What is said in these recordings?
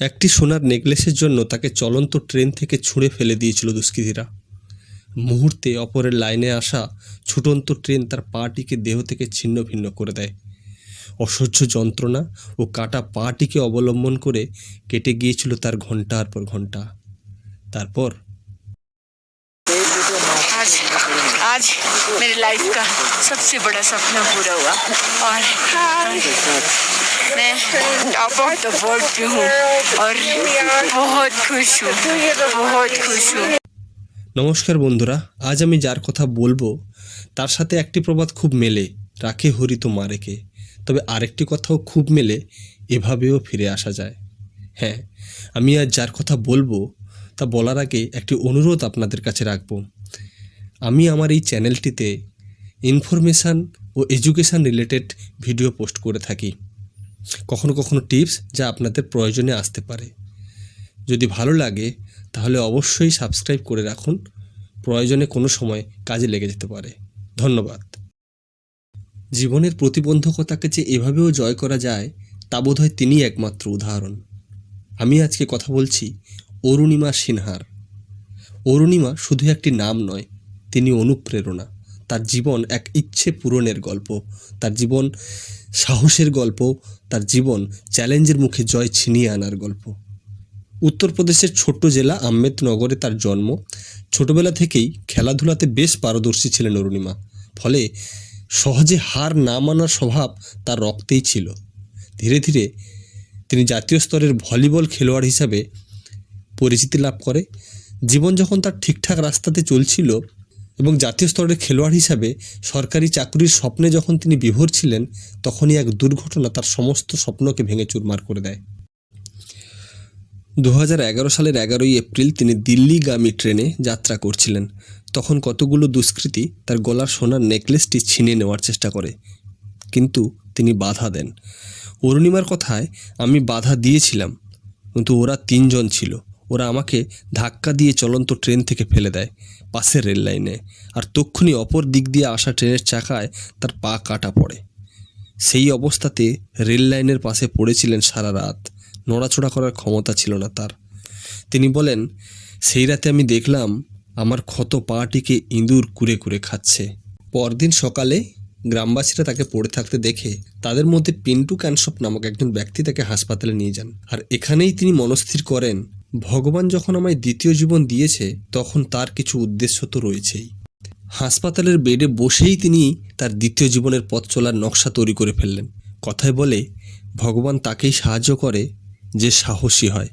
একটি সোনার নেকলেসের জন্য তাকে চলন্ত ট্রেন থেকে ছুঁড়ে ফেলে দিয়েছিল দুষ্কৃতীরা। মুহূর্তে অপরের লাইনে আসা ছুটন্ত ট্রেন তার পাটিকে দেহ থেকে ছিন্ন ভিন্ন করে দেয়। অসহ্য যন্ত্রণা ও কাটা পাটিকে অবলম্বন করে কেটে গিয়েছিল তার ঘণ্টার পর ঘণ্টা তারপর आज आज मेरे लाइफ का सबसे बड़ा सपना पूरा हुआ और मैं टॉप ऑफ द वर्ल्ड पे हूँ और बहुत खुश हूँ बहुत खुश हूँ নমস্কার বন্ধুরা আজ আমি যার কথা বলবো তার সাথে একটি প্রবাদ খুব মেলে রাখে হরি তো মারেকে তবে আরেকটি কথাও খুব মেলে এভাবেও ফিরে আসা যায় হ্যাঁ আমি আজ যার কথা বলবো তা বলার আগে একটি অনুরোধ আপনাদের কাছে রাখবো আমি আমার এই চ্যানেলটিতে ইনফরমেশান ও এডুকেশান রিলেটেড ভিডিও পোস্ট করে থাকি। কখনো কখনো টিপস যা আপনাদের প্রয়োজনে আসতে পারে। যদি ভালো লাগে, তাহলে অবশ্যই সাবস্ক্রাইব করে রাখুন। প্রয়োজনে কোনো সময় কাজে লেগে যেতে পারে। ধন্যবাদ। জীবনের প্রতিবন্ধকতাকে যে এভাবেও জয় করা যায়, তা বোধহয় তিনি একমাত্র উদাহরণ। আমি আজকে কথা বলছি অরুণিমা সিনহার। অরুণিমা শুধু একটি নাম নয় তিনি অনুপ্রেরণা। তার জীবন এক ইচ্ছে পূরণের গল্প। তার জীবন সাহসের গল্প। তার জীবন চ্যালেঞ্জের মুখে জয় ছিনিয়ে আনার গল্প। উত্তরপ্রদেশের ছোট্ট জেলা আম্বেদনগরে তার জন্ম। ছোটবেলা থেকেই খেলাধুলাতে বেশ পারদর্শী ছিলেন অরুণিমা। ফলে সহজে হার না মানার স্বভাব তার রক্তেই ছিল। ধীরে ধীরে তিনি জাতীয় স্তরের ভলিবল খেলোয়াড় হিসাবে পরিচিতি লাভ করে। জীবন যখন তার ঠিকঠাক রাস্তাতে চলছিল। এবং জাতীয় স্তরের খেলোয়াড় হিসাবে সরকারি চাকরির স্বপ্নে যখন তিনি বিভোর ছিলেন, তখনই এক দুর্ঘটনা তার সমস্ত স্বপ্নকে ভেঙে চুরমার করে দেয়। দু সালের এগারোই এপ্রিল তিনি দিল্লিগামী ট্রেনে যাত্রা করছিলেন। তখন কতগুলো দুষ্কৃতী তার গলার সোনার নেকলেসটি ছিনিয়ে নেওয়ার চেষ্টা করে, কিন্তু তিনি বাধা দেন। অরুণিমার কথায়, আমি বাধা দিয়েছিলাম, কিন্তু ওরা তিনজন ছিল। ওরা আমাকে ধাক্কা দিয়ে চলন্ত ট্রেন থেকে ফেলে দেয়, পাশের রেল লাইনে। আর তক্ষুনি অপর দিক দিয়ে আসা ট্রেনের চাকায় তার পা কাটা পড়ে। সেই অবস্থাতে রেল লাইনের পাশে পড়েছিলেন সারা রাত। নড়াচড়া করার ক্ষমতা ছিল না তার। তিনি বলেন, সেই রাতে আমি দেখলাম আমার ক্ষত পাটিকে ইঁদুর কুরে কুরে খাচ্ছে। পরদিন সকালে গ্রামবাসীরা তাকে পড়ে থাকতে দেখে তাদের মধ্যে পিন্টু ক্যানসপ নামক একজন ব্যক্তি তাকে হাসপাতালে নিয়ে যান। আর এখানেই তিনি মনস্থির করেন ভগবান যখন আমায় দ্বিতীয় জীবন দিয়েছে, তখন তার কিছু উদ্দেশ্য তো রয়েছেই। হাসপাতালের বেডে বসেই তিনি তার দ্বিতীয় জীবনের পথ চলার নকশা তৈরি করে ফেললেন। কথায় বলে, ভগবান তাকেই সাহায্য করে যে সাহসী হয়।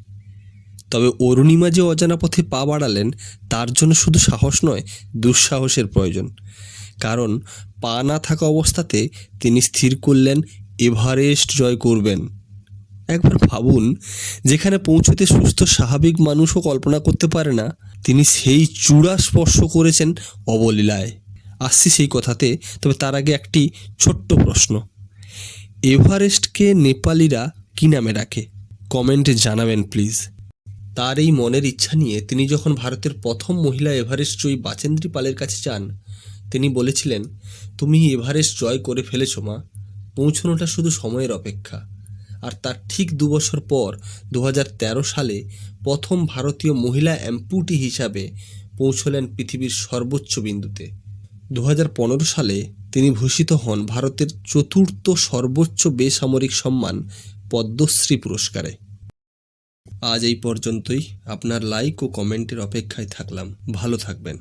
তবে অরুণিমা যে অজানা পথে পা বাড়ালেন, তার জন্য শুধু সাহস নয়, দুঃসাহসের প্রয়োজন। কারণ পা না থাকা অবস্থাতে তিনি স্থির করলেন, এভারেস্ট জয় করবেন। একবার ভাবুন, যেখানে পৌঁছতে সুস্থ, স্বাভাবিক মানুষও কল্পনা করতে পারে না, তিনি সেই চূড়া স্পর্শ করেছেন অবলীলায়। আসছি সেই কথাতে, তবে তার আগে একটি ছোট্ট প্রশ্ন। এভারেস্টকে নেপালিরা কী নামে ডাকে? কমেন্টে জানাবেন, প্লিজ। তার এই মনের ইচ্ছা নিয়ে তিনি যখন ভারতের প্রথম মহিলা এভারেস্ট জয়ী বাচেন্দ্রী পালের কাছে যান, তিনি বলেছিলেন, তুমি এভারেস্ট জয় করে ফেলেছো মা, পৌঁছানোটা শুধু সময়ের অপেক্ষা। আর তার ঠিক দু বছর পর দু হাজার তেরো সালে প্রথম ভারতীয় মহিলা অ্যাম্পুটি হিসাবে পৌঁছলেন পৃথিবীর সর্বোচ্চ বিন্দুতে। দু হাজার পনেরো সালে তিনি ভূষিত হন ভারতের চতুর্থ সর্বোচ্চ বেসামরিক সম্মান পদ্মশ্রী পুরস্কারে। আজ এই পর্যন্তই। আপনার লাইক ও কমেন্টের অপেক্ষায় থাকলাম। ভালো থাকবেন।